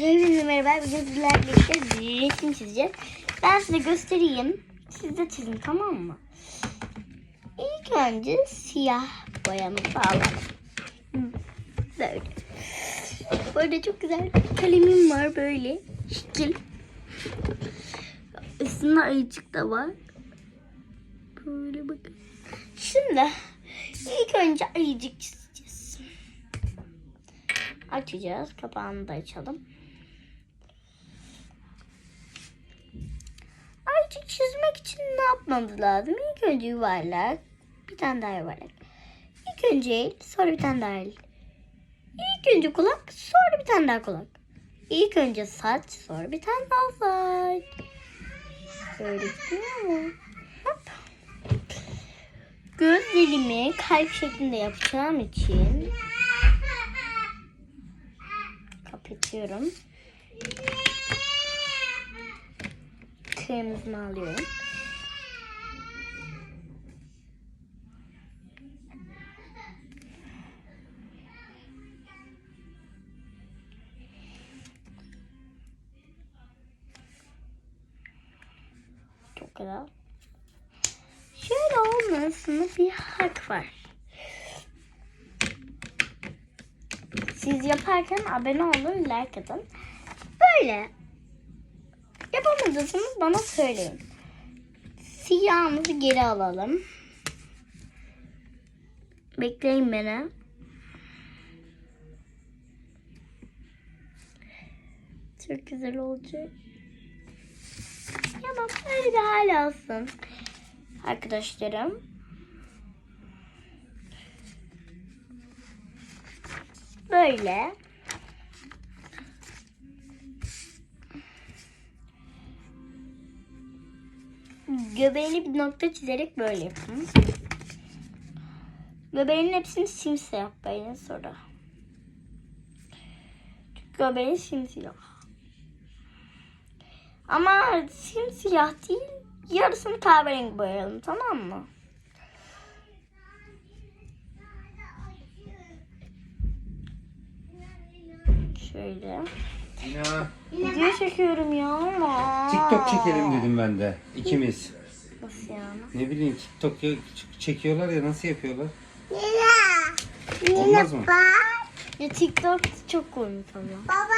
Hepinize merhaba. Bugün sizlerle birlikte resim çizeceğiz. Ben size göstereyim. Siz de çizin tamam mı? İlk önce siyah boyamızı alalım. Hı, Böyle. Böyle çok güzel kalemim var böyle. Şekil. Üstünde ayıcık da var. Böyle bakın. Şimdi ilk önce ayıcık çizeceğiz. Açacağız. Kapağını da açalım. Ayıcık çizmek için ne yapmamız lazım? İlk önce yuvarlak. Bir tane daha yuvarlak. İlk önce el, sonra bir tane daha el. İlk önce kulak, sonra bir tane daha kulak. İlk önce saç, sonra bir tane daha saç. Böyle gidiyor mu? Hop. Gözlerimi kalp şeklinde yapacağım için kapatıyorum. Kırmızını alıyorum. Çok güzel. Şöyle olmasını bir hak var. Siz yaparken abone olun, like atın. Böyle yapamadıysanız bana söyleyin. Siyahımızı geri alalım. Bekleyin beni. Çok güzel olacak. Ya bak böyle bir hal alsın. Arkadaşlarım. Böyle. Göbeğini bir nokta çizerek böyle yapın. Göbeğinin hepsini simsiyah yapmayın sonra. Çünkü göbeğin simsiyah. Ama simsiyah değil, yarısını kahverengi boyayalım tamam mı? Şöyle. Ya Video çekiyorum ya ama. TikTok çekelim dedim ben de ikimiz. Nasıl yani? Ne bileyim TikTok ya- çekiyorlar ya nasıl yapıyorlar? Olmaz mı? Ya TikTok çok komik ama. Baba.